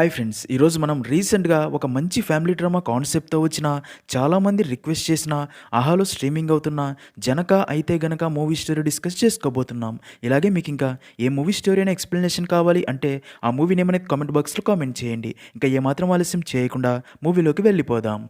Hi friends ఈరోజు మనం రీసెంట్గా ఒక మంచి ఫ్యామిలీ డ్రామా కాన్సెప్ట్తో వచ్చిన చాలామంది రిక్వెస్ట్ చేసిన ఆహాలో స్ట్రీమింగ్ అవుతున్న జనక అయితే గనక మూవీ స్టోరీ డిస్కస్ చేసుకోబోతున్నాం. ఇలాగే మీకు ఇంకా ఏ మూవీ స్టోరీ అయినా ఎక్స్ప్లెనేషన్ కావాలి అంటే ఆ మూవీ నేమ్ అనేది కామెంట్ బాక్స్లో కామెంట్ చేయండి. ఇంకా ఏమాత్రం ఆలస్యం చేయకుండా మూవీలోకి వెళ్ళిపోదాం.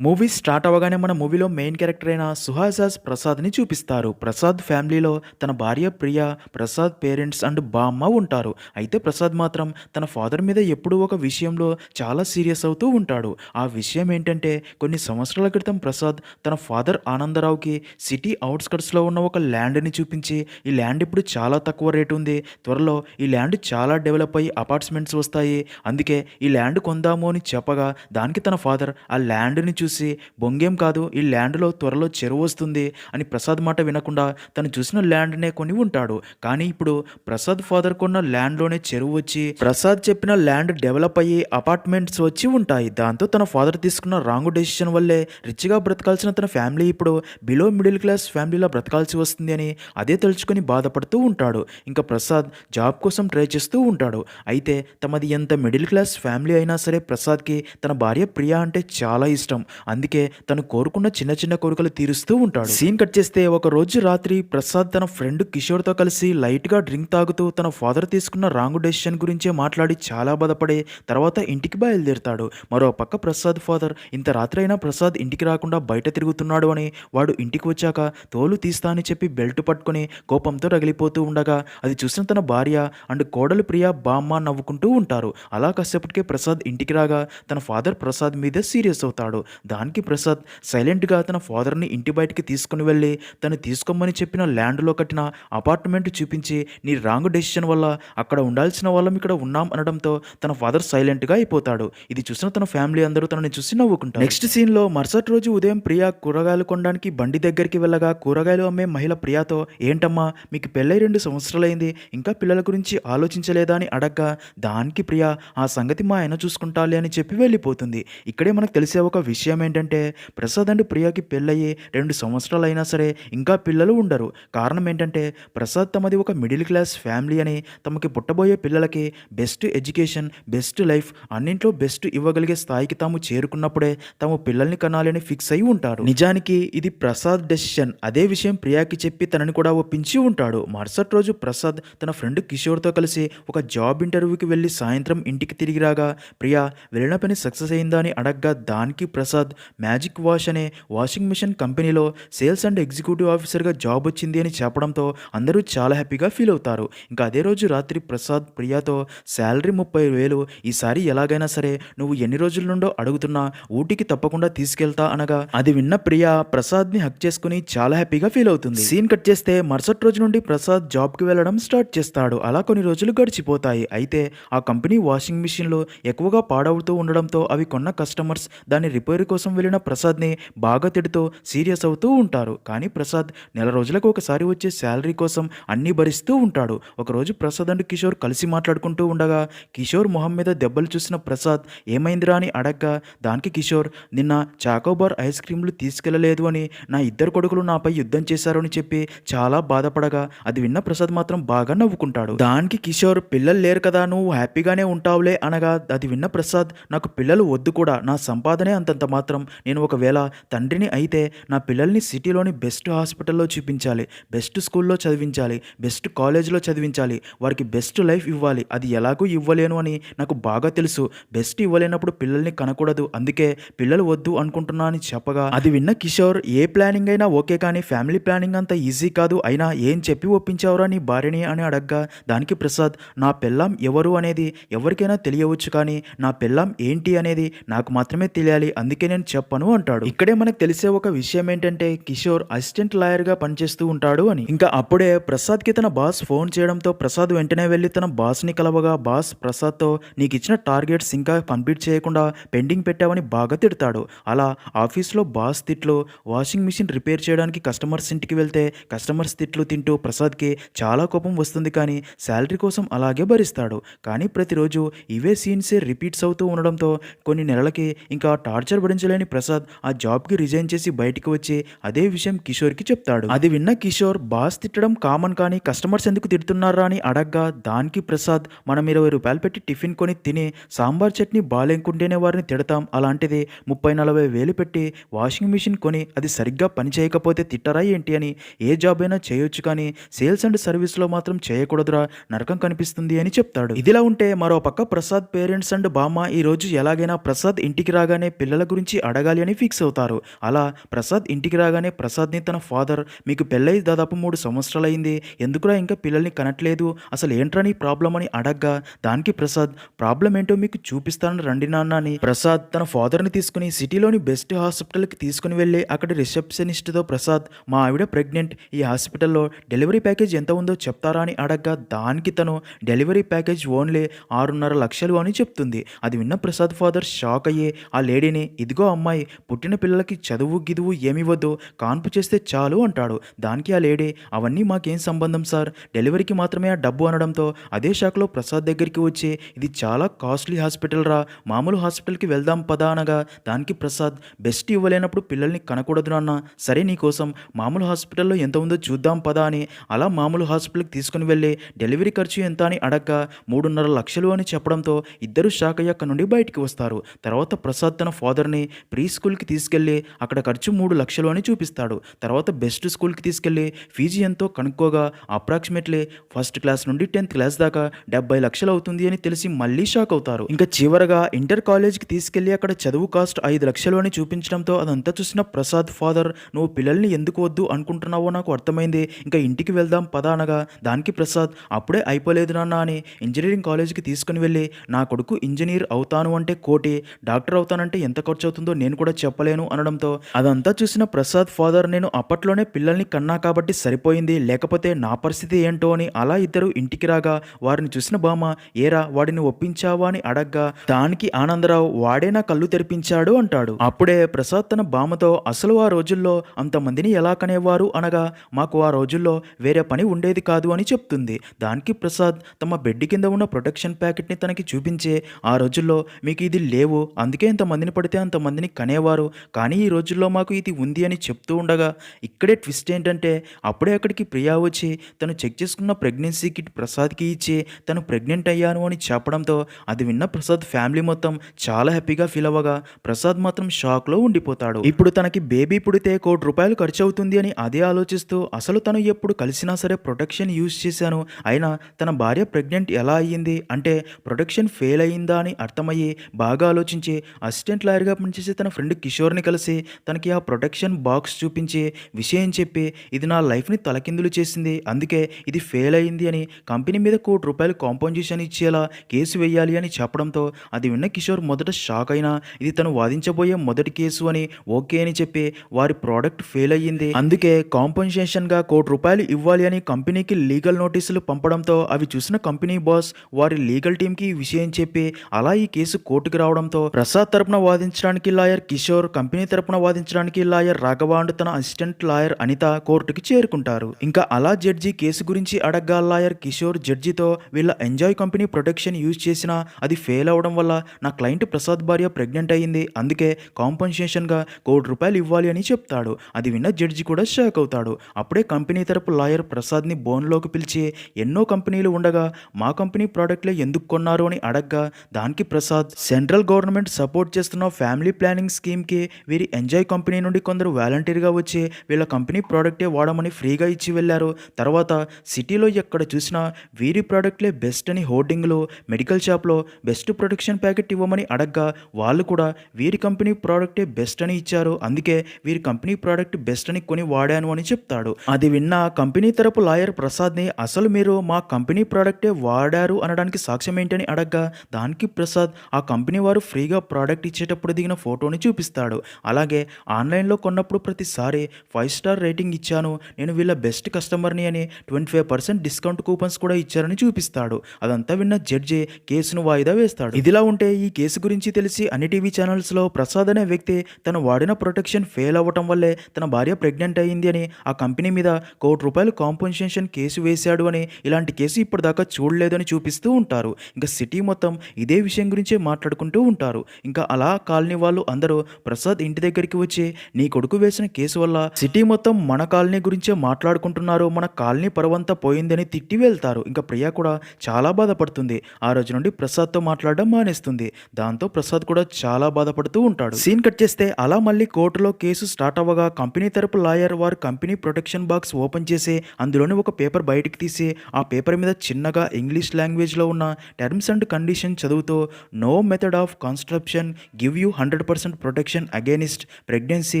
మూవీ స్టార్ట్ అవ్వగానే మన మూవీలో మెయిన్ క్యారెక్టర్ అయిన సుహాసాస్ ప్రసాద్ని చూపిస్తారు. ప్రసాద్ ఫ్యామిలీలో తన భార్య ప్రియ ప్రసాద్ పేరెంట్స్ అండ్ బామ్మ ఉంటారు. అయితే ప్రసాద్ మాత్రం తన ఫాదర్ మీద ఎప్పుడూ ఒక విషయంలో చాలా సీరియస్ అవుతూ ఉంటాడు. ఆ విషయం ఏంటంటే కొన్ని సంవత్సరాల క్రితం ప్రసాద్ తన ఫాదర్ ఆనందరావుకి సిటీ అవుట్స్కట్స్లో ఉన్న ఒక ల్యాండ్ని చూపించి ఈ ల్యాండ్ ఇప్పుడు చాలా తక్కువ రేటు ఉంది. త్వరలో ఈ ల్యాండ్ చాలా డెవలప్ అయ్యి అపార్ట్మెంట్స్ వస్తాయి. అందుకే ఈ ల్యాండ్ కొందాము అని చెప్పగా దానికి తన ఫాదర్ ఆ ల్యాండ్ని చూసి చూసి బొంగేం కాదు ఈ ల్యాండ్లో త్వరలో చెరువు వస్తుంది అని ప్రసాద్ మాట వినకుండా తను చూసిన ల్యాండ్నే కొని ఉంటాడు. కానీ ఇప్పుడు ప్రసాద్ ఫాదర్ కొన్న ల్యాండ్లోనే చెరువు వచ్చి ప్రసాద్ చెప్పిన ల్యాండ్ డెవలప్ అయ్యి అపార్ట్మెంట్స్ వచ్చి ఉంటాయి. దాంతో తన ఫాదర్ తీసుకున్న రాంగ్ డెసిషన్ వల్లే రిచ్గా బ్రతకాల్సిన తన ఫ్యామిలీ ఇప్పుడు బిలో మిడిల్ క్లాస్ ఫ్యామిలీలో బ్రతకాల్సి వస్తుంది అని అదే తలుచుకొని బాధపడుతూ ఉంటాడు. ఇంకా ప్రసాద్ జాబ్ కోసం ట్రై చేస్తూ ఉంటాడు. అయితే తమది ఎంత మిడిల్ క్లాస్ ఫ్యామిలీ అయినా సరే ప్రసాద్కి తన భార్య ప్రియా అంటే చాలా ఇష్టం. అందుకే తను కోరుకున్న చిన్న చిన్న కోరికలు తీరుస్తూ ఉంటాడు. సీన్ కట్ చేస్తే ఒక రోజు రాత్రి ప్రసాద్ తన ఫ్రెండ్ కిషోర్తో కలిసి లైట్గా డ్రింక్ తాగుతూ తన ఫాదర్ తీసుకున్న రాంగ్ డెసిషన్ గురించే మాట్లాడి చాలా బాధపడి తర్వాత ఇంటికి బయలుదేరుతాడు. మరో పక్క ప్రసాద్ ఫాదర్ ఇంత రాత్రి అయినా ప్రసాద్ ఇంటికి రాకుండా బయట తిరుగుతున్నాడు అని వాడు ఇంటికి వచ్చాక తోలు తీస్తా అని చెప్పి బెల్ట్ పట్టుకొని కోపంతో రగిలిపోతూ ఉండగా అది చూసిన తన భార్య అండ్ కోడలు ప్రియ బామ్మ నవ్వుకుంటూ ఉంటారు. అలా కాసేపటికే ప్రసాద్ ఇంటికి రాగా తన ఫాదర్ ప్రసాద్ మీదే సీరియస్ అవుతాడు. దానికి ప్రసాద్ సైలెంట్గా తన ఫాదర్ని ఇంటి బయటికి తీసుకుని వెళ్ళి తను తీసుకోమని చెప్పిన ల్యాండ్లో కట్టిన అపార్ట్మెంట్ చూపించి నీ రాంగ్ డెసిషన్ వల్ల అక్కడ ఉండాల్సిన వాళ్ళం ఇక్కడ ఉన్నాం అనడంతో తన ఫాదర్ సైలెంట్గా అయిపోతాడు. ఇది చూసిన తన ఫ్యామిలీ అందరూ తనని చూసి నవ్వుకుంటారు. నెక్స్ట్ సీన్లో మరుసటి రోజు ఉదయం ప్రియా కూరగాయలు కొనడానికి బండి దగ్గరికి వెళ్ళగా కూరగాయలు అమ్మే మహిళ ప్రియాతో ఏంటమ్మా మీకు పెళ్ళై రెండు సంవత్సరాలైంది ఇంకా పిల్లల గురించి ఆలోచించలేదా అని అడగ్గా దానికి ప్రియా ఆ సంగతి మా ఆయన చూసుకుంటాలి అని చెప్పి వెళ్ళిపోతుంది. ఇక్కడే మనకు తెలిసే ఒక విషయం ఏంటంటే ప్రసాద్ అండ్ ప్రియాకి పెళ్ళయ్యి రెండు సంవత్సరాలు అయినా సరే ఇంకా పిల్లలు ఉండరు. కారణం ఏంటంటే ప్రసాద్ తమది ఒక మిడిల్ క్లాస్ ఫ్యామిలీ అని తమకి పుట్టబోయే పిల్లలకి బెస్ట్ ఎడ్యుకేషన్ బెస్ట్ లైఫ్ అన్నింట్లో బెస్ట్ ఇవ్వగలిగే స్థాయికి తాము చేరుకున్నప్పుడే తాము పిల్లల్ని కనాలని ఫిక్స్ అయి ఉంటారు. నిజానికి ఇది ప్రసాద్ డెసిషన్. అదే విషయం ప్రియాకి చెప్పి తనని కూడా ఒప్పించి ఉంటాడు. మరుసటి రోజు ప్రసాద్ తన ఫ్రెండ్ కిషోర్తో కలిసి ఒక జాబ్ ఇంటర్వ్యూకి వెళ్ళి సాయంత్రం ఇంటికి తిరిగి రాగా ప్రియా వెళ్ళిన పని సక్సెస్ అయిందా? అని అడగ్గా దానికి ప్రసాద్ మ్యాజిక్ వాష్ అనే వాషింగ్ మిషన్ కంపెనీలో సేల్స్ అండ్ ఎగ్జిక్యూటివ్ ఆఫీసర్గా జాబ్ వచ్చింది అని చెప్పడంతో అందరూ చాలా హ్యాపీగా ఫీల్ అవుతారు. ఇంకా అదే రోజు రాత్రి ప్రసాద్ ప్రియాతో శాలరీ ముప్పై వేలు ఈసారి ఎలాగైనా సరే నువ్వు ఎన్ని రోజుల నుండో అడుగుతున్నా ఊటికి తప్పకుండా తీసుకెళ్తా అనగా అది విన్న ప్రియా ప్రసాద్ని హక్ చేసుకుని చాలా హ్యాపీగా ఫీల్ అవుతుంది. సీన్ కట్ చేస్తే మరుసటి రోజు నుండి ప్రసాద్ జాబ్కి వెళ్ళడం స్టార్ట్ చేస్తాడు. అలా కొన్ని రోజులు గడిచిపోతాయి. అయితే ఆ కంపెనీ వాషింగ్ మిషన్లు ఎక్కువగా పాడవుతూ ఉండడంతో అవి కొన్న కస్టమర్స్ దాని రిపేర్ కోసం కోసం వెళ్ళిన ప్రసాద్ని బాగా తిడుతూ సీరియస్ అవుతూ ఉంటారు. కానీ ప్రసాద్ నెల రోజులకు ఒకసారి వచ్చే శాలరీ కోసం అన్నీ భరిస్తూ ఉంటాడు. ఒకరోజు ప్రసాద్ అండ్ కిషోర్ కలిసి మాట్లాడుకుంటూ ఉండగా కిషోర్ మొహం మీద దెబ్బలు చూసిన ప్రసాద్ ఏమైందిరా అని అడగ్గా దానికి కిషోర్ నిన్న చాకోబార్ ఐస్ క్రీంలు తీసుకెళ్ళలేదు అని నా ఇద్దరు కొడుకులు నాపై యుద్ధం చేశారు అని చెప్పి చాలా బాధపడగా అది విన్న ప్రసాద్ మాత్రం బాగా నవ్వుకుంటాడు. దానికి కిషోర్ పిల్లలు లేరు కదా నువ్వు హ్యాపీగానే ఉంటావులే అనగా అది విన్న ప్రసాద్ నాకు పిల్లలు వద్దు కూడా నా సంపాదనే అంతంత మాత్రం నేను ఒకవేళ తండ్రిని అయితే నా పిల్లల్ని సిటీలోని బెస్ట్ హాస్పిటల్లో చూపించాలి బెస్ట్ స్కూల్లో చదివించాలి బెస్ట్ కాలేజీలో చదివించాలి వారికి బెస్ట్ లైఫ్ ఇవ్వాలి. అది ఎలాగూ ఇవ్వలేను అని నాకు బాగా తెలుసు. బెస్ట్ ఇవ్వలేనప్పుడు పిల్లల్ని కనకూడదు. అందుకే పిల్లలు వద్దు అనుకుంటున్నా అని చెప్పగా అది విన్న కిషోర్ ఏ ప్లానింగ్ అయినా ఓకే కానీ ఫ్యామిలీ ప్లానింగ్ అంత ఈజీ కాదు. అయినా ఏం చెప్పి ఒప్పించావురా నీ భార్యని అని అడగ్గా దానికి ప్రసాద్ నా పెళ్ళాం ఎవరు అనేది ఎవరికైనా తెలియవచ్చు కానీ నా పెళ్ళాం ఏంటి అనేది నాకు మాత్రమే తెలియాలి. అందుకే నేను చెప్పను అంటాడు. ఇక్కడే మనకు తెలిసే ఒక విషయం ఏంటంటే కిషోర్ అసిస్టెంట్ లాయర్గా పనిచేస్తూ ఉంటాడు అని. ఇంకా అప్పుడే ప్రసాద్కి తన బాస్ ఫోన్ చేయడంతో ప్రసాద్ వెంటనే వెళ్ళి తన బాస్ని కలవగా బాస్ ప్రసాద్తో నీకు ఇచ్చిన టార్గెట్స్ ఇంకా కంప్లీట్ చేయకుండా పెండింగ్ పెట్టావని బాగా తిడతాడు. అలా ఆఫీస్లో బాస్ తిట్లు వాషింగ్ మిషన్ రిపేర్ చేయడానికి కస్టమర్స్ ఇంటికి వెళ్తే కస్టమర్స్ తిట్లు తింటూ ప్రసాద్కి చాలా కోపం వస్తుంది కానీ శాలరీ కోసం అలాగే భరిస్తాడు. కానీ ప్రతిరోజు ఇవే సీన్సే రిపీట్స్ అవుతూ ఉండడంతో కొన్ని నెలలకి ఇంకా టార్చర్ భరించలేని ప్రసాద్ ఆ జాబ్కి రిజైన్ చేసి బయటికి వచ్చి అదే విషయం కిషోర్కి చెప్తాడు. అది విన్న కిషోర్ బాస్ తిట్టడం కామన్ కానీ కస్టమర్స్ ఎందుకు తిడుతున్నారా అని అడగ్గా దానికి ప్రసాద్ మనం ఇరవై రూపాయలు పెట్టి టిఫిన్ కొని తిని సాంబార్ చట్నీ బాలేకుంటేనే వారిని తిడతాం. అలాంటిది ముప్పై నలభై వేలు పెట్టి వాషింగ్ మిషన్ కొని అది సరిగ్గా పని చేయకపోతే తిట్టరా ఏంటి అని ఏ జాబ్ అయినా చేయొచ్చు కానీ సేల్స్ అండ్ సర్వీస్లో మాత్రం చేయకూడదురా నరకం కనిపిస్తుంది అని చెప్తాడు. ఇదిలా ఉంటే మరో పక్క ప్రసాద్ పేరెంట్స్ అండ్ బామ్మ ఈ రోజు ఎలాగైనా ప్రసాద్ ఇంటికి రాగానే పిల్లల గురించి అడగాలి అని ఫిక్స్ అవుతారు. అలా ప్రసాద్ ఇంటికి రాగానే ప్రసాద్ని తన ఫాదర్ మీకు పెళ్ళై దాదాపు మూడు సంవత్సరాలు అయింది ఎందుకురా ఇంకా పిల్లల్ని కనట్లేదు? అసలు ఏంట్రా నీ ప్రాబ్లం అని అడగ్గా. దానికి ప్రసాద్ ప్రాబ్లం ఏంటో మీకు చూపిస్తానని రండి నాన్న అని. ప్రసాద్ తన ఫాదర్ని తీసుకుని సిటీలోని బెస్ట్ హాస్పిటల్కి తీసుకుని వెళ్ళి అక్కడ రిసెప్షనిస్ట్తో ప్రసాద్ మా ఆవిడ ప్రెగ్నెంట్. ఈ హాస్పిటల్లో డెలివరీ ప్యాకేజ్ ఎంత ఉందో చెప్తారా అని అడగ్గా. దానికి తను డెలివరీ ప్యాకేజ్ ఓన్లీ ఆరున్నర లక్షలు అని చెప్తుంది. అది విన్న ప్రసాద్ ఫాదర్ షాక్ అయ్యి ఆ లేడీని ఇదిగో అమ్మాయి పుట్టిన పిల్లలకి చదువు గిదువు ఏమివ్వద్దు కాన్పు చేస్తే చాలు అంటాడు. దానికి ఆ లేడీ అవన్నీ మాకేం సంబంధం సార్? డెలివరీకి మాత్రమే ఆ డబ్బు అనడంతో అదే షాక్లో ప్రసాద్ దగ్గరికి వచ్చి ఇది చాలా కాస్ట్లీ హాస్పిటల్ రా మామూలు హాస్పిటల్కి వెళ్దాం పదా అనగా దానికి ప్రసాద్ బెస్ట్ ఇవ్వలేనప్పుడు పిల్లల్ని కనకూడదు నాన్న సరే నీకోసం మామూలు హాస్పిటల్లో ఎంత ఉందో చూద్దాం పదా అని అలా మామూలు హాస్పిటల్కి తీసుకుని వెళ్ళి డెలివరీ ఖర్చు ఎంత అని అడగ్గా మూడున్నర లక్షలు అని చెప్పడంతో ఇద్దరు షాక్ అయ్యి నుండి బయటికి వస్తారు. తర్వాత ప్రసాద్ తన ఫాదర్ని ప్రీ స్కూల్కి తీసుకెళ్ళి అక్కడ ఖర్చు మూడు లక్షలు అని చూపిస్తాడు. తర్వాత బెస్ట్ స్కూల్కి తీసుకెళ్ళి ఫీజు ఎంతో కనుక్కోగా అప్రాక్సిమేట్లీ ఫస్ట్ క్లాస్ నుండి టెన్త్ క్లాస్ దాకా డెబ్బై లక్షలు అవుతుంది అని తెలిసి మళ్ళీ షాక్ అవుతారు. ఇంకా చివరగా ఇంటర్ కాలేజ్కి తీసుకెళ్ళి అక్కడ చదువు కాస్ట్ ఐదు లక్షలు అని చూపించడంతో అదంతా చూసిన ప్రసాద్ ఫాదర్ నువ్వు పిల్లల్ని ఎందుకు వద్దు అనుకుంటున్నావో నాకు అర్థమైంది. ఇంకా ఇంటికి వెళ్దాం పదా అనగా దానికి ప్రసాద్ అప్పుడే అయిపోలేదు నాన్న అని ఇంజనీరింగ్ కాలేజ్కి తీసుకుని వెళ్ళి నా కొడుకు ఇంజనీర్ అవుతాను అంటే కోటి డాక్టర్ అవుతానంటే ఎంత ఖర్చు అవుతుందో నేను కూడా చెప్పలేను అనడంతో అదంతా చూసిన ప్రసాద్ ఫాదర్ నేను అప్పట్లోనే పిల్లల్ని కన్నా కాబట్టి సరిపోయింది లేకపోతే నా పరిస్థితి ఏంటో అని అలా ఇద్దరు ఇంటికి రాగా వారిని చూసిన బామ్మ ఏరా వాడిని ఒప్పించావా? అని అడగ్గా దానికి ఆనందరావు వాడే నా కళ్ళు తెరిపించాడు అంటాడు. అప్పుడే ప్రసాద్ తన బామ్మతో అసలు ఆ రోజుల్లో అంతమందిని ఎలా కనేవారు? అనగా మాకు ఆ రోజుల్లో వేరే పని ఉండేది కాదు అని చెప్తుంది. దానికి ప్రసాద్ తమ బెడ్ కింద ఉన్న ప్రొటెక్షన్ ప్యాకెట్ని తనకి చూపించే ఆ రోజుల్లో మీకు ఇది లేవు అందుకే ఇంతమందిని పడితే మందిని కనేవారు. కానీ ఈ రోజుల్లో మాకు ఇది ఉంది అని చెప్తూ ఉండగా ఇక్కడే ట్విస్ట్ ఏంటంటే అప్పుడే అక్కడికి ప్రియా వచ్చి తను చెక్ చేసుకున్న ప్రెగ్నెన్సీ కిట్ ప్రసాద్కి ఇచ్చి తను ప్రెగ్నెంట్ అయ్యాను అని చెప్పడంతో అది విన్న ప్రసాద్ ఫ్యామిలీ మొత్తం చాలా హ్యాపీగా ఫీల్ అవ్వగా ప్రసాద్ మాత్రం షాక్లో ఉండిపోతాడు. ఇప్పుడు తనకి బేబీ పుడితే కోటి రూపాయలు ఖర్చు అవుతుంది అని అదే ఆలోచిస్తూ అసలు తను ఎప్పుడు కలిసినా సరే ప్రొటెక్షన్ యూజ్ చేశాను. అయినా తన భార్య ప్రెగ్నెంట్ ఎలా అయ్యింది? అంటే ప్రొటెక్షన్ ఫెయిల్ అయ్యిందా అని అర్థమయ్యి బాగా ఆలోచించి అసిస్టెంట్ లాయర్గా పనిచేసే తన ఫ్రెండ్ కిషోర్ని కలిసి తనకి ఆ ప్రొటెక్షన్ బాక్స్ చూపించి విషయం చెప్పి ఇది నా లైఫ్ని తలకిందులు చేసింది. అందుకే ఇది ఫెయిల్ అయింది అని కంపెనీ మీద కోటి రూపాయలు కాంపన్సేషన్ ఇచ్చేలా కేసు వేయాలి అని చెప్పడంతో అది విన్న కిషోర్ మొదట షాక్ అయినా ఇది తను వాదించబోయే మొదటి కేసు అని ఓకే అని చెప్పి వారి ప్రోడక్ట్ ఫెయిల్ అయ్యింది. అందుకే కాంపన్సేషన్గా కోటి రూపాయలు ఇవ్వాలి అని కంపెనీకి లీగల్ నోటీసులు పంపడంతో అవి చూసిన కంపెనీ బాస్ వారి లీగల్ టీంకి ఈ విషయం చెప్పి అలా ఈ కేసు కోర్టుకు రావడంతో ప్రసాద్ తరపున వాదించడానికి లాయర్ కిషోర్ కంపెనీ తరపున వాదించడానికి లాయర్ రాఘవ అండ్ తన అసిస్టెంట్ లాయర్ అనిత కోర్టుకి చేరుకుంటారు. ఇంకా అలా జడ్జి కేసు గురించి అడగ్గా లాయర్ కిషోర్ జడ్జితో వీళ్ళ ఎంజాయ్ కంపెనీ ప్రొటెక్షన్ యూజ్ చేసినా అది ఫెయిల్ అవడం వల్ల నా క్లయింట్ ప్రసాద్ భార్య ప్రెగ్నెంట్ అయ్యింది అందుకే కాంపన్సేషన్గా కోటి రూపాయలు ఇవ్వాలి అని చెప్తాడు. అది విన్న జడ్జి కూడా షాక్ అవుతాడు. అప్పుడే కంపెనీ తరపు లాయర్ ప్రసాద్ని బోన్లోకి పిలిచి ఎన్నో కంపెనీలు ఉండగా మా కంపెనీ ప్రోడక్ట్లే ఎందుకు కొన్నారు అని అడగ్గా దానికి ప్రసాద్ సెంట్రల్ గవర్నమెంట్ సపోర్ట్ చేస్తున్న ఫ్యామిలీ ప్లానింగ్ స్కీమ్కి వీరి ఎంజాయ్ కంపెనీ నుండి కొందరు వాలంటీర్గా వచ్చి వీళ్ళ కంపెనీ ప్రోడక్టే వాడమని ఫ్రీగా ఇచ్చి వెళ్ళారు. తర్వాత సిటీలో ఎక్కడ చూసినా వీరి ప్రోడక్ట్లే బెస్ట్ అని హోర్డింగ్లో మెడికల్ షాప్లో బెస్ట్ ప్రొటెక్షన్ ప్యాకెట్ ఇవ్వమని అడగ్గా వాళ్ళు కూడా వీరి కంపెనీ ప్రోడక్టే బెస్ట్ అని ఇచ్చారు. అందుకే వీరి కంపెనీ ప్రోడక్ట్ బెస్ట్ అని కొని వాడాను అని చెప్తాడు. అది విన్న కంపెనీ తరపు లాయర్ ప్రసాద్ని అసలు మీరు మా కంపెనీ ప్రోడక్టే వాడారు అనడానికి సాక్ష్యం ఏంటని అడగ్గా దానికి ప్రసాద్ ఆ కంపెనీ వారు ఫ్రీగా ప్రోడక్ట్ ఇచ్చేటప్పుడు దిగిన ఫోటోని చూపిస్తాడు. అలాగే ఆన్లైన్లో కొన్నప్పుడు ప్రతిసారి ఫైవ్ స్టార్ రేటింగ్ ఇచ్చాను. నేను వీళ్ళ బెస్ట్ కస్టమర్ని అని twenty five percent discount coupons కూడా ఇచ్చారని చూపిస్తాడు. అదంతా విన్న జడ్జి కేసును వాయిదా వేస్తాడు. ఇదిలా ఉంటే ఈ కేసు గురించి తెలిసి అన్ని టీవీ ఛానల్స్లో ప్రసాద్ అనే వ్యక్తి తను వాడిన ప్రొటెక్షన్ ఫెయిల్ అవ్వటం వల్లే తన భార్య ప్రెగ్నెంట్ అయ్యింది అని ఆ కంపెనీ మీద కోటి రూపాయలు కాంపెన్సేషన్ కేసు వేశాడు అని ఇలాంటి కేసు ఇప్పటిదాకా చూడలేదని చూపిస్తూ ఉంటారు. ఇంకా సిటీ మొత్తం ఇదే విషయం గురించే మాట్లాడుకుంటూ ఉంటారు. ఇంకా అలా కాలనీ వాళ్ళు అందరూ ప్రసాద్ ఇంటి దగ్గరికి వచ్చి నీ కొడుకు వేసిన కేసు వల్ల సిటీ మొత్తం మన కాలనీ గురించే మాట్లాడుకుంటున్నారు మన కాలనీ పరవంతా పోయిందని తిట్టి వెళ్తారు. ఇంకా ప్రియా కూడా చాలా బాధపడుతుంది. ఆ రోజు నుండి ప్రసాద్తో మాట్లాడడం మానేస్తుంది. దాంతో ప్రసాద్ కూడా చాలా బాధపడుతూ ఉంటాడు. సీన్ కట్ చేస్తే అలా మళ్ళీ కోర్టులో కేసు స్టార్ట్ అవ్వగా కంపెనీ తరపు లాయర్ వారు కంపెనీ ప్రొటెక్షన్ బాక్స్ ఓపెన్ చేసి అందులోని ఒక పేపర్ బయటికి తీసి ఆ పేపర్ మీద చిన్నగా ఇంగ్లీష్ లాంగ్వేజ్లో ఉన్న టర్మ్స్ అండ్ కండిషన్ చదువుతూ no method of contraception give you hundred hundred percent protection against pregnancy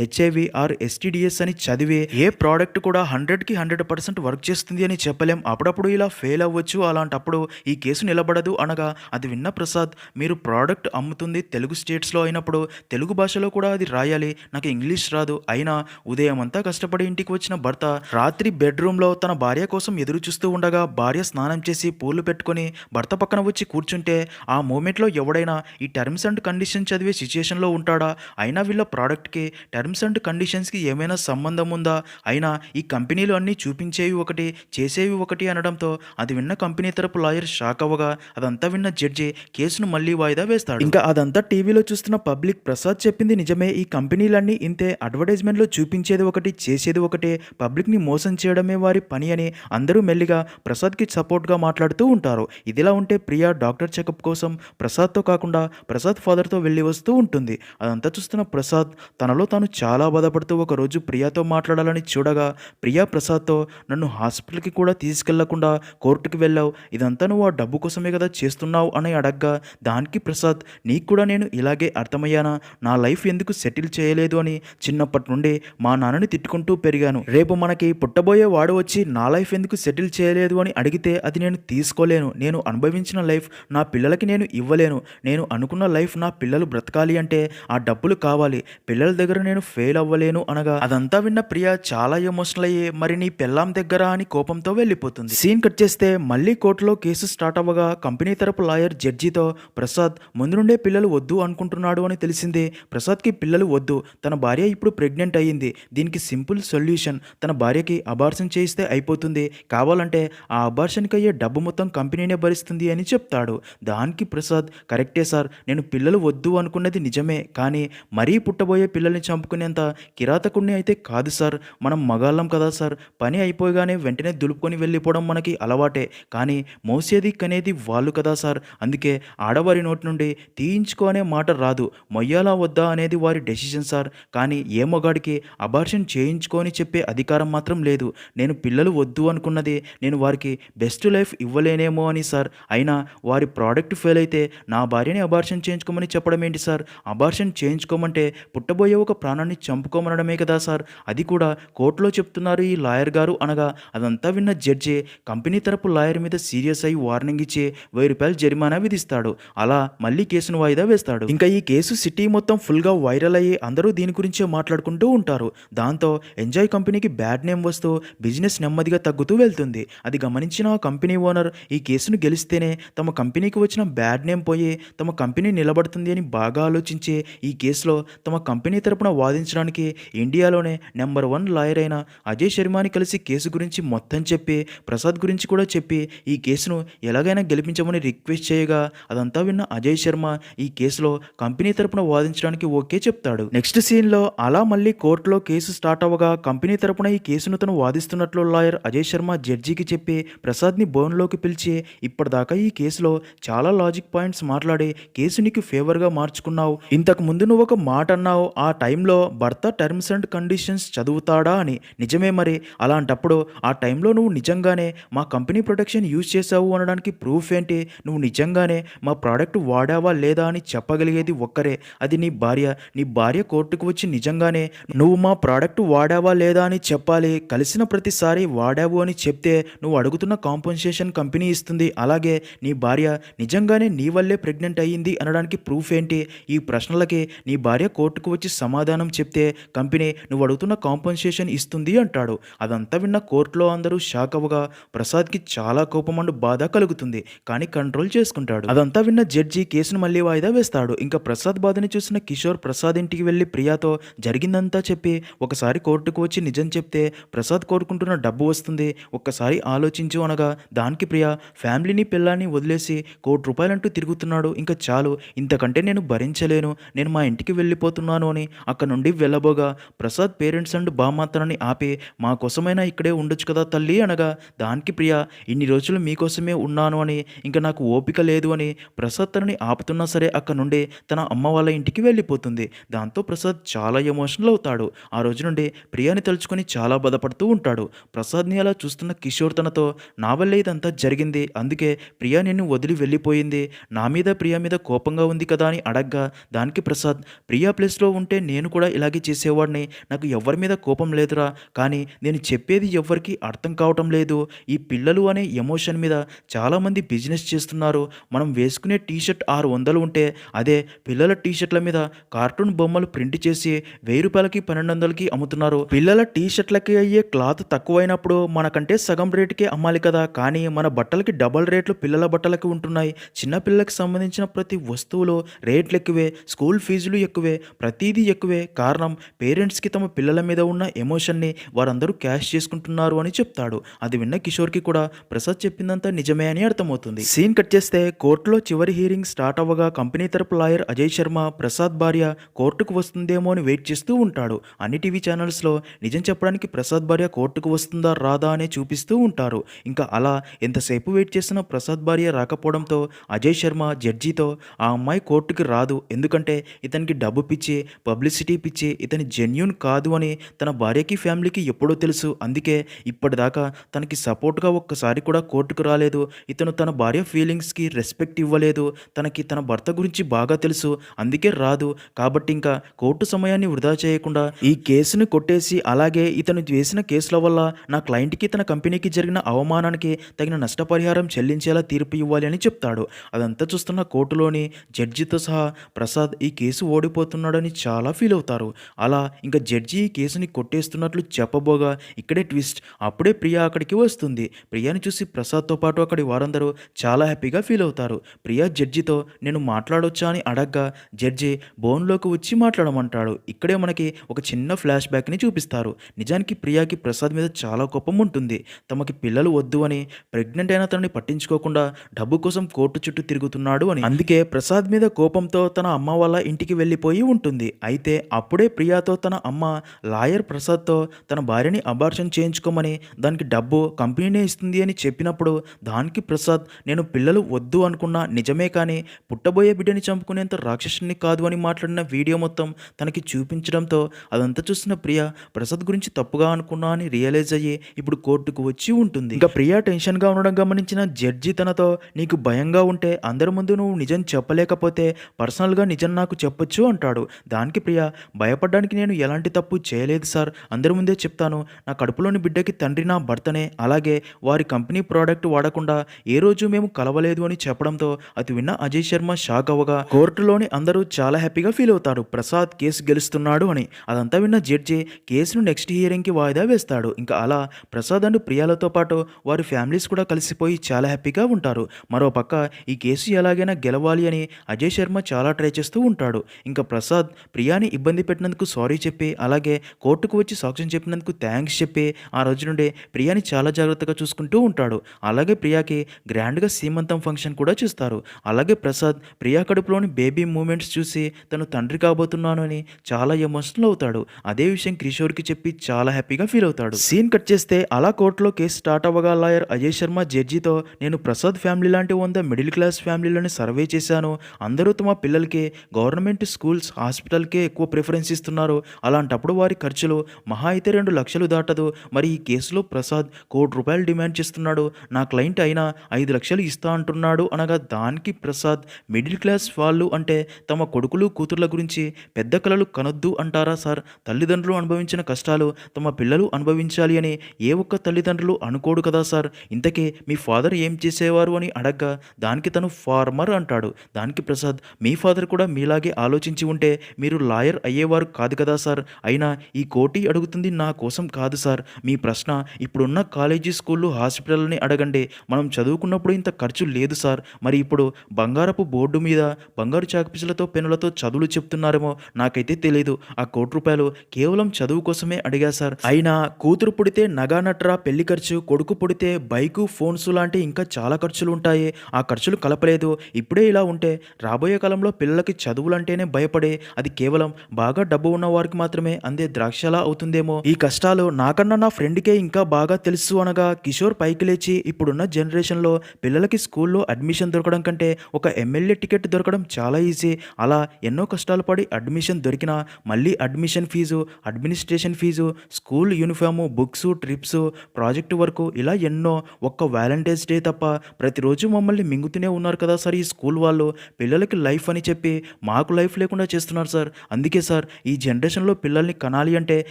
HIV or STDs అని చదివి ఏ ప్రోడక్ట్ కూడా హండ్రెడ్కి హండ్రెడ్ పర్సెంట్ వర్క్ చేస్తుంది అని చెప్పలేం. అప్పుడప్పుడు ఇలా ఫెయిల్ అవ్వచ్చు. అలాంటప్పుడు ఈ కేసు నిలబడదు అనగా అది విన్న ప్రసాద్ మీరు ప్రోడక్ట్ అమ్ముతుంది తెలుగు స్టేట్స్లో అయినప్పుడు తెలుగు భాషలో కూడా అది రాయాలి. నాకు ఇంగ్లీష్ రాదు. అయినా ఉదయం అంతా కష్టపడి ఇంటికి వచ్చిన భర్త రాత్రి బెడ్రూమ్లో తన భార్య కోసం ఎదురు చూస్తూ ఉండగా భార్య స్నానం చేసి పూలు పెట్టుకొని భర్త పక్కన వచ్చి కూర్చుంటే ఆ మూమెంట్లో ఎవడైనా ఈ టర్మ్స్ అండ్ కండిషన్ చదివే సిచ్యుయేషన్లో ఉంటాడా? అయినా వీళ్ళ ప్రోడక్ట్కి టర్మ్స్ అండ్ కండిషన్స్కి ఏమైనా సంబంధం ఉందా? అయినా ఈ కంపెనీలు అన్నీ చూపించేవి ఒకటి చేసేవి ఒకటి అనడంతో అది విన్న కంపెనీ తరపు లాయర్ షాక్ అవ్వగా అదంతా విన్న జడ్జి కేసును మళ్ళీ వాయిదా వేస్తాడు. ఇంకా అదంతా టీవీలో చూస్తున్న పబ్లిక్ ప్రసాద్ చెప్పింది నిజమే. ఈ కంపెనీలన్నీ ఇంతే అడ్వర్టైజ్మెంట్లో చూపించేది ఒకటి చేసేది ఒకటే పబ్లిక్ని మోసం చేయడమే వారి పని అని అందరూ మెల్లిగా ప్రసాద్కి సపోర్ట్గా మాట్లాడుతూ ఉంటారు. ఇదిలా ఉంటే ప్రియా డాక్టర్ చెకప్ కోసం ప్రసాద్తో కాకుండా ప్రసాద్ ఫాదర్తో వెళ్ళి వస్తూ ఉంటుంది. అదంతా చూస్తున్న ప్రసాద్ తనలో తాను చాలా బాధపడుతూ ఒకరోజు ప్రియాతో మాట్లాడాలని చూడగా ప్రియా ప్రసాద్తో నన్ను హాస్పిటల్కి కూడా తీసుకెళ్ళకుండా కోర్టుకి వెళ్ళావు. ఇదంతా నువ్వు ఆ డబ్బు కోసమే కదా చేస్తున్నావు అని అడగ్గా దానికి ప్రసాద్ నీకు కూడా నేను ఇలాగే అర్థమయ్యానా? నా లైఫ్ ఎందుకు సెటిల్ చేయలేదు అని చిన్నప్పటి నుండి మా నాన్నని తిట్టుకుంటూ పెరిగాను. రేపు మనకి పుట్టబోయే వాడు వచ్చి నా లైఫ్ ఎందుకు సెటిల్ చేయలేదు అని అడిగితే అది నేను తీసుకోలేను. నేను అనుభవించిన లైఫ్ నా పిల్లలకి నేను ఇవ్వలేను. నేను అనుకున్న లైఫ్ నా పిల్లలు బ్రతకాలి అంటే ఆ డబ్బులు కావాలి. పిల్లల దగ్గర నేను ఫెయిల్ అవ్వలేను అనగా అదంతా విన్న ప్రియ చాలా ఎమోషనల్ అయ్యి మరి నీ పెళ్ళాం దగ్గర అని కోపంతో వెళ్ళిపోతుంది. సీన్ కట్ చేస్తే మళ్ళీ కోర్టులో కేసు స్టార్ట్ అవ్వగా కంపెనీ తరపు లాయర్ జడ్జితో ప్రసాద్ ముందు నుండే పిల్లలు వద్దు అనుకుంటున్నాడు అని తెలిసింది. ప్రసాద్కి పిల్లలు వద్దు. తన భార్య ఇప్పుడు ప్రెగ్నెంట్ అయ్యింది. దీనికి సింపుల్ సొల్యూషన్ తన భార్యకి అబార్షన్ చేయిస్తే అయిపోతుంది. కావాలంటే ఆ అబార్షన్కి అయ్యే డబ్బు మొత్తం కంపెనీనే భరిస్తుంది అని చెప్తాడు. దానికి ప్రసాద్ కరెక్టే సార్. నేను పిల్లలు వద్దు అనుకున్నది నిజమే. కానీ మరీ పుట్టబోయే పిల్లల్ని చంపుకునేంత కిరాతకుణ్ణి అయితే కాదు సార్. మనం మగాళ్ళం కదా సార్. పని అయిపోగానే వెంటనే దులుపుకొని వెళ్ళిపోవడం మనకి అలవాటే. కానీ మోసేది కనేది వాళ్ళు కదా సార్. అందుకే ఆడవారి నోటి నుండి తీయించుకో అనే మాట రాదు. మొయ్యాలా వద్దా అనేది వారి డెసిషన్ సార్. కానీ ఏ మొగాడికి అబార్షన్ చేయించుకొని చెప్పే అధికారం మాత్రం లేదు. నేను పిల్లలు వద్దు అనుకున్నది. నేను వారికి బెస్ట్ లైఫ్ ఇవ్వలేనేమో అని సార్. అయినా వారి ప్రోడక్ట్ ఫెయిల్ అయితే నా భార్యని అబార్షన్ చేయించుకోమని చెప్పడం ఏంటి సార్? అబార్షన్ చేయించుకోమంటే పుట్టబోయే ఒక ప్రాణాన్ని చంపుకోమనడమే కదా సార్. అది కూడా కోర్టులో చెప్తున్నారు ఈ లాయర్ గారు అనగా అదంతా విన్న జడ్జి కంపెనీ తరపు లాయర్ మీద సీరియస్ అయి వార్నింగ్ ఇచ్చి వెయ్యి రూపాయలు జరిమానా విధిస్తాడు. అలా మళ్ళీ కేసును వాయిదా వేస్తాడు. ఇంకా ఈ కేసు సిటీ మొత్తం ఫుల్గా వైరల్ అయ్యి అందరూ దీని గురించే మాట్లాడుకుంటూ ఉంటారు. దాంతో ఎంజాయ్ కంపెనీకి బ్యాడ్ నేమ్ వస్తూ బిజినెస్ నెమ్మదిగా తగ్గుతూ వెళ్తుంది. అది గమనించిన కంపెనీ ఓనర్ ఈ కేసును గెలిస్తేనే తమ కంపెనీకి వచ్చిన బ్యాడ్ నేమ్ పోయి తమ కంపెనీ నిలబడుతుంది అని బాగా ఆలోచించి ఈ కేసులో తమ కంపెనీ తరపున వాదించడానికి ఇండియాలోనే నెంబర్ వన్ లాయర్ అయిన అజయ్ శర్మాని కలిసి కేసు గురించి మొత్తం చెప్పి ప్రసాద్ గురించి కూడా చెప్పి ఈ కేసును ఎలాగైనా గెలిపించమని రిక్వెస్ట్ చేయగా అదంతా విన్న అజయ్ శర్మ ఈ కేసులో కంపెనీ తరపున వాదించడానికి ఓకే చెప్తాడు. నెక్స్ట్ సీన్లో అలా మళ్ళీ కోర్టులో కేసు స్టార్ట్ అవ్వగా కంపెనీ తరపున ఈ కేసును తను వాదిస్తున్నట్లు లాయర్ అజయ్ శర్మ జడ్జికి చెప్పి ప్రసాద్ని బోన్లోకి పిలిచి ఇప్పటిదాకా ఈ కేసులో చాలా లాజిక్ పాయింట్స్ మాట్లాడి కేసు నీకు ఫేవర్గా మార్చుకున్నావు. ఇంతకు ముందు నువ్వు ఒక మాట అన్నావు ఆ టైంలో భర్త టర్మ్స్ అండ్ కండిషన్స్ చదువుతాడా అని. నిజమే మరి. అలాంటప్పుడు ఆ టైంలో నువ్వు నిజంగానే మా కంపెనీ ప్రొటెక్షన్ యూజ్ చేసావు అనడానికి ప్రూఫ్ ఏంటి? నువ్వు నిజంగానే మా ప్రోడక్ట్ వాడావా లేదా అని చెప్పగలిగేది ఒక్కరే. అది నీ భార్య. నీ భార్య కోర్టుకు వచ్చి నిజంగానే నువ్వు మా ప్రోడక్ట్ వాడావా లేదా అని చెప్పాలి. కలిసిన ప్రతిసారి వాడావు అని చెప్తే నువ్వు అడుగుతున్న కాంపన్సేషన్ కంపెనీ ఇస్తుంది. అలాగే నీ భార్య నిజంగానే నీ వల్లే ప్రెగ్నెంట్ అయ్యింది అనడానికి ప్రూఫ్ ఏంటి? ఈ ప్రశ్నలకి నీ భార్య కోర్టుకు వచ్చి సమాధానం చెప్తే కంపెనీ నువ్వు అడుగుతున్న కాంపన్సేషన్ ఇస్తుంది అంటాడు. అదంతా విన్న కోర్టులో అందరూ షాక్ అవ్వగా ప్రసాద్కి చాలా కోపం అండ్ బాధ కలుగుతుంది. కానీ కంట్రోల్ చేసుకుంటాడు. అదంతా విన్న జడ్జి కేసును మళ్ళీ వాయిదా వేస్తాడు. ఇంకా ప్రసాద్ బాధని చూసిన కిషోర్ ప్రసాద్ ఇంటికి వెళ్ళి ప్రియాతో జరిగిందంతా చెప్పి ఒకసారి కోర్టుకు వచ్చి నిజం చెప్తే ప్రసాద్ కోరుకుంటున్న డబ్బు వస్తుంది. ఒక్కసారి ఆలోచించు అనగా దానికి ప్రియ ఫ్యామిలీని పిల్లాన్ని వదిలేసి కోటి రూపాయలంటూ తిరుగుతున్నాడు. ఇంకా చాలు ఇంతకంటే నేను భరించలేను. భరించలేను నేను మా ఇంటికి వెళ్ళిపోతున్నాను అని అక్కడ నుండి వెళ్ళబోగా ప్రసాద్ పేరెంట్స్ అండ్ బామ్మ ఆపి మా కోసమైనా ఇక్కడే ఉండొచ్చు కదా తల్లి అనగా దానికి ప్రియ ఇన్ని రోజులు మీకోసమే ఉన్నాను అని ఇంకా నాకు ఓపిక లేదు అని ప్రసాద్ తనని ఆపుతున్నా సరే అక్కడ నుండి తన అమ్మ వాళ్ళ ఇంటికి వెళ్ళిపోతుంది. దాంతో ప్రసాద్ చాలా ఎమోషనల్ అవుతాడు. ఆ రోజు నుండి ప్రియాని తలుచుకొని చాలా బాధపడుతూ ఉంటాడు. ప్రసాద్ని అలా చూస్తున్న కిషోర్ తనతో నా వల్లే ఇదంతా జరిగింది. అందుకే ప్రియా నిన్ను వదిలి వెళ్ళిపోయింది. నా మీద ప్రియా మీద కోపంగా ఉంది కదా అని అడగ్గా దానికి ప్రసాద్ ప్రియా ప్లేస్లో ఉంటే నేను కూడా ఇలాగే చేసేవాడిని. నాకు ఎవరి మీద కోపం లేదురా. కానీ నేను చెప్పేది ఎవ్వరికి అర్థం కావటం లేదు. ఈ పిల్లలు అనే ఎమోషన్ మీద చాలామంది బిజినెస్ చేస్తున్నారు. మనం వేసుకునే టీషర్ట్ ఆరు వందలు ఉంటే అదే పిల్లల టీషర్ట్ల మీద కార్టూన్ బొమ్మలు ప్రింట్ చేసి వెయ్యి రూపాయలకి పన్నెండు వందలకి అమ్ముతున్నారు. పిల్లల టీషర్ట్లకి అయ్యే క్లాత్ తక్కువైనప్పుడు మనకంటే సగం రేటుకే అమ్మాలి కదా. కానీ మన బట్టలకి డబల్ రేట్లు పిల్లల బట్టలకి ఉంటున్నాయి. చిన్నపిల్లలకి సంబంధించిన ప్రతి వస్తువులో రేట్లు ఎక్కువే. స్కూల్ ఫీజులు ఎక్కువే ప్రతిదీ ఎక్కువే. కారణం పేరెంట్స్కి తమ పిల్లల మీద ఉన్న ఎమోషన్ని వారందరూ క్యాష్ చేసుకుంటున్నారు అని చెప్తాడు. అది విన్న కిషోర్కి కూడా ప్రసాద్ చెప్పిందంతా నిజమే అని అర్థమవుతుంది. సీన్ కట్ చేస్తే కోర్టులో చివరి హీరింగ్ స్టార్ట్ అవ్వగా కంపెనీ తరపు లాయర్ అజయ్ శర్మ ప్రసాద్ భార్య కోర్టుకు వస్తుందేమో అని వెయిట్ చేస్తూ ఉంటాడు. అన్ని టీవీ ఛానల్స్లో నిజం చెప్పడానికి ప్రసాద్ భార్య కోర్టుకు వస్తుందా రాదా అనే చూపిస్తూ ఉంటారు. ఇంకా అలా ఎంతసేపు వెయిట్ చేసిన ప్రసాద్ భార్య రాకపోవడంతో అజయ్ శర్మ జడ్జితో ఆ అమ్మాయి కోర్టుకి రాదు ఎందుకంటే ఇతనికి డబ్బు పిచ్చి పబ్లిసిటీ పిచ్చి ఇతని జెన్యున్ కాదు అని తన భార్యకి ఫ్యామిలీకి ఎప్పుడో తెలుసు. అందుకే ఇప్పటిదాకా తనకి సపోర్ట్గా ఒక్కసారి కూడా కోర్టుకు రాలేదు. ఇతను తన భార్య ఫీలింగ్స్కి రెస్పెక్ట్ ఇవ్వలేదు. తనకి తన భర్త గురించి బాగా తెలుసు. అందుకే రాదు. కాబట్టి ఇంకా కోర్టు సమయాన్ని వృధా చేయకుండా ఈ కేసుని కొట్టేసి అలాగే ఇతను వేసిన కేసుల వల్ల నా క్లయింట్కి తన కంపెనీకి జరిగిన అవమానానికి తగిన నష్టపరిహారం చెల్లించేలా తీర్పు ఇవ్వాలి అని చెప్తాడు. అదంతా చూస్తున్న కోర్టులోని జడ్జితో సహా ప్రసాద్ ఈ కేసు ఓడిపోతున్నాడని చాలా ఫీల్ అవుతారు. అలా ఇంకా జడ్జి ఈ కేసుని కొట్టేస్తున్నట్లు చెప్పబోగా ఇక్కడే ట్విస్ట్. అప్పుడే ప్రియా అక్కడికి వస్తుంది. ప్రియాని చూసి ప్రసాద్తో పాటు అక్కడి వారందరూ చాలా హ్యాపీగా ఫీల్ అవుతారు. ప్రియా జడ్జితో నేను మాట్లాడొచ్చా? అని అడగ్గా జడ్జి బోన్లోకి వచ్చి మాట్లాడమంటాడు. ఇక్కడే మనకి ఒక చిన్న ఫ్లాష్ బ్యాక్ని చూపిస్తారు. నిజానికి ప్రియాకి ప్రసాద్ మీద చాలా కోపం ఉంటుంది. తమకి పిల్లలు వద్దు అని ప్రెగ్నెంట్ అయిన తనని పట్టించుకోకుండా డబ్బు కోసం కోర్టు చుట్టూ తిరుగుతున్నాడు అని. అందుకే ప్రసాద్ మీద కోపంతో తన అమ్మ వాళ్ళ ఇంటికి వెళ్ళిపోయి ఉంటుంది. అయితే అప్పుడే ప్రియాతో తన అమ్మ లాయర్ ప్రసాద్తో తన భార్యని అబార్షన్ చేయించుకోమని దానికి డబ్బు కంపెనీనే ఇస్తుంది అని చెప్పినప్పుడు దానికి ప్రసాద్ నేను పిల్లలు వద్దు అనుకున్నా నిజమే కానీ పుట్టబోయే బిడ్డని చంపుకునేంత రాక్షసుని కాదు అని మాట్లాడిన వీడియో మొత్తం తనకి చూపించడంతో అదంతా చూసిన ప్రియ ప్రసాద్ గురించి తప్పుగా అనుకున్నా అని రియలైజ్ అయ్యి ఇప్పుడు కోర్టుకు వచ్చి ఉంటుంది. ఇంకా ప్రియా టెన్షన్గా ఉండడం గమనించిన జడ్జి తనతో నీకు భయంగా ఉంటే అందరి ముందు నువ్వు నిజం చెప్పలేకపోతే పర్సనల్ పర్సనల్గా నిజం నాకు చెప్పొచ్చు అంటాడు. దానికి ప్రియ భయపడడానికి నేను ఎలాంటి తప్పు చేయలేదు సార్. అందరి ముందే చెప్తాను నా కడుపులోని బిడ్డకి తండ్రి నా భర్తనే. అలాగే వారి కంపెనీ ప్రోడక్ట్ వాడకుండా ఏ రోజు మేము కలవలేదు అని చెప్పడంతో అది విన్న అజయ్ శర్మ షాక్ అవ్వగా కోర్టులోని అందరూ చాలా హ్యాపీగా ఫీల్ అవుతారు. ప్రసాద్ కేసు గెలుస్తున్నాడు అని. అదంతా విన్న జడ్జి కేసును నెక్స్ట్ హియరింగ్కి వాయిదా వేస్తాడు. ఇంకా అలా ప్రసాద్ అండ్ ప్రియాలతో పాటు వారి ఫ్యామిలీస్ కూడా కలిసిపోయి చాలా హ్యాపీగా ఉంటారు. మరోపక్క ఈ కేసు ఎలాగైనా గెలవాలి అని అజయ్ శర్మ చాలా ట్రై చేస్తూ ఉంటాడు. ఇంకా ప్రసాద్ ప్రియాని ఇబ్బంది పెట్టినందుకు సారీ చెప్పి అలాగే కోర్టుకు వచ్చి సాక్ష్యం చెప్పినందుకు థ్యాంక్స్ చెప్పి ఆ రోజు నుండే ప్రియాని చాలా జాగ్రత్తగా చూసుకుంటూ ఉంటాడు. అలాగే ప్రియాకి గ్రాండ్గా సీమంతం ఫంక్షన్ కూడా చూస్తారు. అలాగే ప్రసాద్ ప్రియా కడుపులోని బేబీ మూమెంట్స్ చూసి తను తండ్రి కాబోతున్నాను అని చాలా ఎమోషనల్ అవుతాడు. అదే విషయం కిషోర్కి చెప్పి చాలా హ్యాపీగా ఫీల్ అవుతాడు. సీన్ కట్ చేస్తే అలా కోర్టులో కేసు స్టార్ట్ అవ్వగా లాయర్ అజయ్ శర్మ జడ్జితో నేను ప్రసాద్ ఫ్యామిలీ లాంటి వంద మిడిల్ క్లాస్ ఫ్యామిలీలను సర్వే చేశాను. అందరూ తమ పిల్లలకి గవర్నమెంట్ స్కూల్స్ హాస్పిటల్కే ఎక్కువ ప్రిఫరెన్స్ ఇస్తున్నారు. అలాంటప్పుడు వారి ఖర్చులు మహా అయితే రెండు లక్షలు దాటదు. మరి ఈ కేసులో ప్రసాద్ కోటి రూపాయలు డిమాండ్ చేస్తున్నాడు. నా క్లయింట్ అయినా ఐదు లక్షలు ఇస్తా అంటున్నాడు అనగా దానికి ప్రసాద్ మిడిల్ క్లాస్ వాళ్ళు అంటే తమ కొడుకులు కూతుర్ల గురించి పెద్ద కలలు కనొద్దు అంటారా సార్? తల్లిదండ్రులు అనుభవించిన కష్టాలు తమ పిల్లలు అనుభవించాలి అని ఏ ఒక్క తల్లిదండ్రులు అనుకోడు కదా సార్? ఇంతకీ మీ ఫాదర్ ఏం చేసేవారు అని అడగ్గా దానికి తను ఫార్మర్ అంటాడు. దానికి ప్రసాద్ మీ ఫాదర్ కూడా మీలాగే ఆలోచించి ఉంటే మీరు లాయర్ అయ్యేవారు కాదు కదా సార్. అయినా ఈ కోటి అడుగుతుంది నా కోసం కాదు సార్. మీ ప్రశ్న ఇప్పుడున్న కాలేజీ స్కూళ్ళు హాస్పిటల్ని అడగండి. మనం చదువుకున్నప్పుడు ఇంత ఖర్చు లేదు సార్. మరి ఇప్పుడు బంగారపు బోర్డు మీద బంగారు చాకుపీసులతో పెన్నులతో చదువులు చెప్తున్నారేమో నాకైతే తెలియదు ఆ కోటి రూపాయలు కేవలం చదువు కోసమే అడిగా సార్. అయినా కూతురు పుడితే నగానట్రా పెళ్ళి ఖర్చు కొడుకు పుడితే బైకు ఫోన్స్ లాంటి ఇంకా చాలా ఖర్చులు ఉంటాయి. ఆ ఖర్చులు కలపలేదు. ఇప్పుడే ఇలా ఉంటే రాబోయే కాలంలో పిల్లలు పిల్లలకి చదువులంటేనే భయపడే అది కేవలం బాగా డబ్బు ఉన్న వారికి మాత్రమే అందే ద్రాక్షలా అవుతుందేమో. ఈ కష్టాలు నాకన్నా నా ఫ్రెండ్కే ఇంకా బాగా తెలుసు అనగా కిషోర్ పైకి లేచి ఇప్పుడున్న జనరేషన్లో పిల్లలకి స్కూల్లో అడ్మిషన్ దొరకడం కంటే ఒక ఎమ్మెల్యే టికెట్ దొరకడం చాలా ఈజీ. అలా ఎన్నో కష్టాలు పడి అడ్మిషన్ దొరికినా మళ్ళీ admission fee administration fee school uniform books trips project work ఇలా ఎన్నో ఒక్క వ్యాలంటైన్స్ డే తప్ప ప్రతిరోజు మమ్మల్ని మింగుతూనే ఉన్నారు కదా సార్ ఈ స్కూల్ వాళ్ళు. పిల్లలకి లైఫ్ అని చెప్పి చెప్పి మాకు లైఫ్ లేకుండా చేస్తున్నారు సార్. అందుకే సార్ ఈ జనరేషన్లో పిల్లల్ని కనాలి అంటే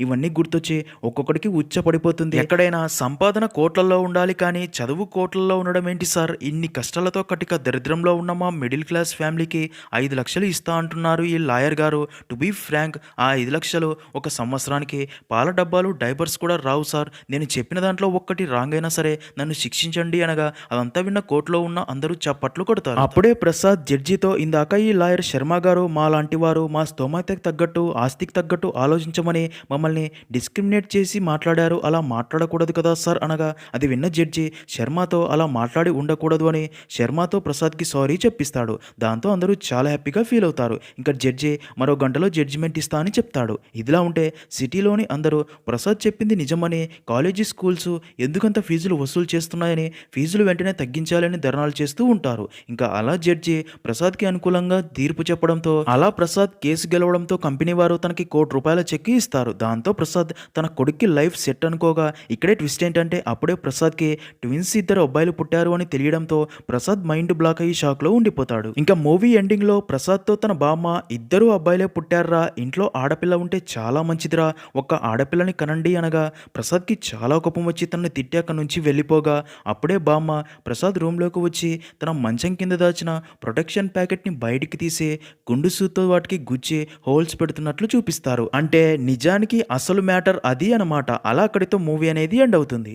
ఇవన్నీ గుర్తొచ్చి ఒక్కొక్కడికి ఉచ్చ పడిపోతుంది ఎక్కడైనా సంపాదన కోట్లలో ఉండాలి కానీ చదువు కోట్లలో ఉండడం ఏంటి సార్? ఇన్ని కష్టాలతో కటిక దరిద్రంలో ఉన్న మా మిడిల్ క్లాస్ ఫ్యామిలీకి ఐదు లక్షలు ఇస్తా అంటున్నారు ఈ లాయర్ గారు. టు బీ ఫ్రాంక్ ఆ ఐదు లక్షలు ఒక సంవత్సరానికి పాల డబ్బాలు డైపర్స్ కూడా రావు సార్. నేను చెప్పిన దాంట్లో ఒక్కటి రాంగ్ అయినా సరే నన్ను శిక్షించండి అనగా అదంతా విన్న కోర్టులో ఉన్న అందరూ చప్పట్లు కొడతారు. అప్పుడే ప్రసాద్ జడ్జితో ఇందాక ఈ లాయర్ శర్మ గారు మా లాంటి వారు మా స్తోమతకు తగ్గట్టు ఆస్తికి తగ్గట్టు ఆలోచించమని మమ్మల్ని డిస్క్రిమినేట్ చేసి మాట్లాడారు. అలా మాట్లాడకూడదు కదా సార్ అనగా అది విన్న జడ్జి శర్మతో అలా మాట్లాడి ఉండకూడదు అని శర్మతో ప్రసాద్కి సారీ చెప్పిస్తాడు. దాంతో అందరూ చాలా హ్యాపీగా ఫీల్ అవుతారు. ఇంకా జడ్జి మరో గంటలో జడ్జిమెంట్ ఇస్తా అని చెప్తాడు. ఇదిలా ఉంటే సిటీలోని అందరూ ప్రసాద్ చెప్పింది నిజమని కాలేజీ స్కూల్స్ ఎందుకంత ఫీజులు వసూలు చేస్తున్నాయని ఫీజులు వెంటనే తగ్గించాలని ధర్నాలు చేస్తూ ఉంటారు. ఇంకా అలా జడ్జి ప్రసాద్కి అనుకూలంగా తీర్పు చెప్పడంతో అలా ప్రసాద్ కేసు గెలవడంతో కంపెనీ వారు తనకి కోటి రూపాయల చెక్ ఇస్తారు. దాంతో ప్రసాద్ తన కొడుక్కి లైఫ్ సెట్ అనుకోగా ఇక్కడే ట్విస్ట్ ఏంటంటే అప్పుడే ప్రసాద్కి ట్విన్స్ ఇద్దరు అబ్బాయిలు పుట్టారు అని తెలియడంతో ప్రసాద్ మైండ్ బ్లాక్ అయ్యి షాక్లో ఉండిపోతాడు. ఇంకా మూవీ ఎండింగ్లో ప్రసాద్తో తన బామ్మ ఇద్దరు అబ్బాయిలే పుట్టారా ఇంట్లో ఆడపిల్ల ఉంటే చాలా మంచిదిరా ఒక్క ఆడపిల్లని కనండి అనగా ప్రసాద్కి చాలా కోపం వచ్చి తనని తిట్టాక నుంచి వెళ్ళిపోగా అప్పుడే బామ్మ ప్రసాద్ రూమ్లోకి వచ్చి తన మంచం కింద దాచిన ప్రొటెక్షన్ ప్యాకెట్ని బయటికి తీసే గుండుసూతో వాటికి గుచ్చి హోల్స్ పెడుతున్నట్లు చూపిస్తారు. అంటే నిజానికి అసలు మ్యాటర్ అది అన్నమాట. అలా అక్కడితో మూవీ అనేది ఎండ్ అవుతుంది.